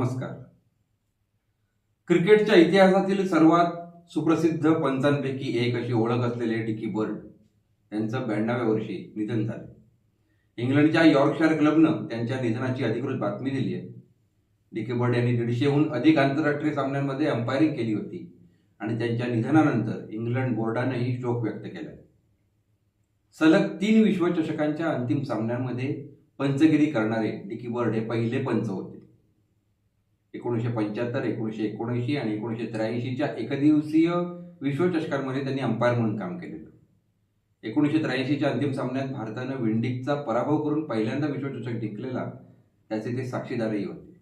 नमस्कार. क्रिकेटच्या इतिहासातील सर्वात सुप्रसिद्ध पंचांपैकी एक अशी ओळख असलेले डिकी बर्ड यांचं ब्याण्णव्या वर्षी निधन झाले. इंग्लंडच्या यॉर्कशायर क्लबनं त्यांच्या निधनाची अधिकृत बातमी दिली आहे. डिकी बर्ड यांनी दीडशेहून अधिक आंतरराष्ट्रीय सामन्यांमध्ये अंपायरिंग केली होती आणि त्यांच्या निधनानंतर इंग्लंड बोर्डानंही शोक व्यक्त केला. सलग तीन विश्वचषकांच्या अंतिम सामन्यांमध्ये पंचगिरी करणारे डिकी बर्ड हे पहिले पंच होते. एकोणीसशे पंच्याहत्तर एकोणीसशे एकोणऐंशी आणि एकोणीसशे त्र्याऐंशीच्या एकदिवसीय विश्वचषकांमध्ये त्यांनी अंपायर म्हणून काम केलेलं. एकोणीसशे त्र्याऐंशीच्या अंतिम सामन्यात भारतानं विंडिकचा पराभव करून पहिल्यांदा विश्वचषक जिंकलेला त्याचे ते साक्षीदारही होते.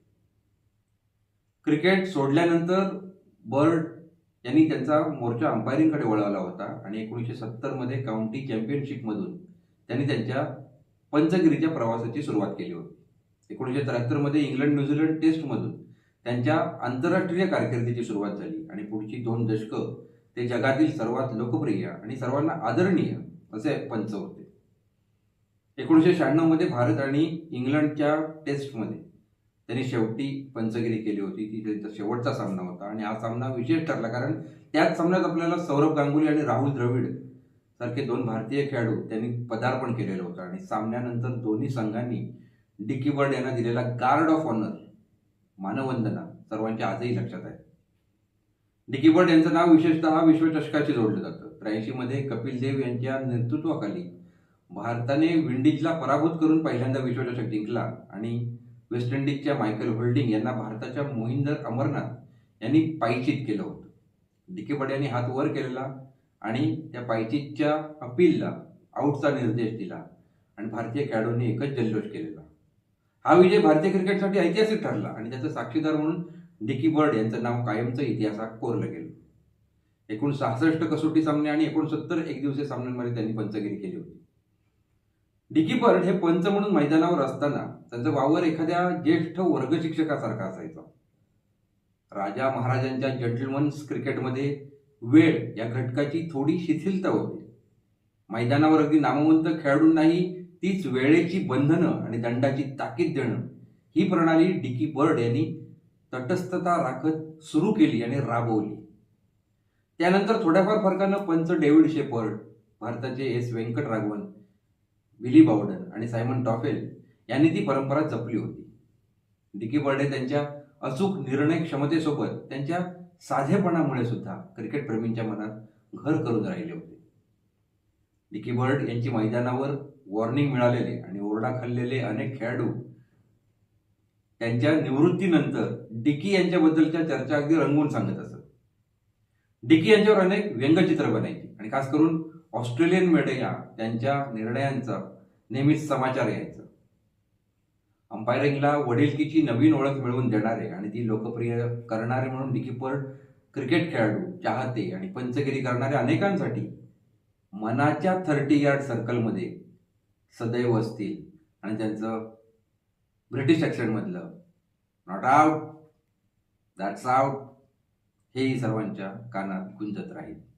क्रिकेट सोडल्यानंतर बर्ड यांनी त्यांचा मोर्चा अंपायरिंगकडे वळवला होता आणि एकोणीसशे सत्तरमध्ये काउंटी चॅम्पियनशिपमधून त्यांनी त्यांच्या पंचगिरीच्या प्रवासाची सुरुवात केली होती. एकोणीसशे त्र्याहत्तरमध्ये इंग्लंड न्यूझीलंड टेस्टमधून त्यांच्या आंतरराष्ट्रीय कारकिर्दीची सुरुवात झाली आणि पुढची दोन दशकं ते जगातील सर्वात लोकप्रिय आणि सर्वांना आदरणीय असे पंच होते. एकोणीसशे शहाण्णवमध्ये भारत आणि इंग्लंडच्या टेस्टमध्ये त्यांनी शेवटी पंचगिरी केली होती. ती त्यांचा शेवटचा सामना होता आणि हा सामना विशेष ठरला कारण त्याच सामन्यात आपल्याला सौरभ गांगुली आणि राहुल द्रविड सारखे दोन भारतीय खेळाडू त्यांनी पदार्पण केलेलं होतं आणि सामन्यानंतर दोन्ही संघांनी डिकी बर्ड यांना दिलेला गार्ड ऑफ ऑनर मानवंदना सर्वांच्या आजही लक्षात आहे. डिकी बर्ड यांचं नाव विशेषतः विश्वचषकाशी जोडलं जातं. त्र्याऐंशीमध्ये कपिल देव यांच्या नेतृत्वाखाली भारताने विंडीजला पराभूत करून पहिल्यांदा विश्वचषक जिंकला आणि वेस्ट इंडिजच्या मायकल होल्डिंग यांना भारताच्या मोहिंदर अमरनाथ यांनी पायचीत केलं होतं. डिकी बर्ड यांनी हात वर केलेला आणि त्या पायचीतच्या अपीलला आऊटचा निर्देश दिला आणि भारतीय खेळाडूंनी एकच जल्लोष केलेला. हा विजय भारतीय क्रिकेटसाठी ऐतिहासिक ठरला आणि त्याचा साक्षीदार म्हणून डिकी बर्ड यांचं नाव कायमचं इतिहासात कोरलं गेलं. एकूण सहासष्ट कसोटी सामने आणि एकोणसत्तर एकदिवसीय सामन्यांमध्ये त्यांनी पंचगिरी केली होती. डिकी बर्ड हे पंच म्हणून मैदानावर असताना त्यांचा वावर एखाद्या ज्येष्ठ वर्ग शिक्षकासारखा असायचा. राजा महाराजांच्या जंटलमन्स क्रिकेटमध्ये वेळ या घटकाची थोडी शिथिलता होती. मैदानावर अगदी नामवंत खेळाडूंनाही तीच वेळेची बंधनं आणि दंडाची ताकीद देणं ही प्रणाली डिकी बर्ड यांनी तटस्थता राखत सुरू केली आणि राबवली. त्यानंतर थोड्याफार फरकानं पंच डेव्हिड शेपर्ड भारताचे एस व्यंकटराघवन विली बावडन आणि सायमन टॉफेल यांनी ती परंपरा जपली होती. डिकी बर्डे त्यांच्या अचूक निर्णय क्षमतेसोबत त्यांच्या साधेपणामुळे सुद्धा क्रिकेटप्रेमींच्या मनात घर करून राहिले होते. डिकी बर्ड यांची मैदानावर वॉर्निंग मिळालेले आणि ओरडा खाल्लेले अनेक खेळाडू त्यांच्या निवृत्तीनंतर डिकी यांच्याबद्दलच्या चर्चा अगदी रंगवून सांगत असत. डिकी यांच्यावर अनेक व्यंगचित्र बनायची आणि खास करून ऑस्ट्रेलियन मीडिया त्यांच्या निर्णयांचा नेहमीच समाचार यायचा. अंपायरिंगला वडीलकीची नवीन ओळख मिळवून देणारे आणि ती लोकप्रिय करणारे म्हणून डिकीपर क्रिकेट खेळाडू चाहते आणि पंचगिरी करणाऱ्या अनेकांसाठी मनाच्या थर्टी यार्ड सर्कलमध्ये सदैव असतील. आणि त्यांचं ब्रिटिश ॲक्सेंटमधलं नॉट आउट दॅट्स आउट हेही सर्वांच्या कानात गुंजत राहील.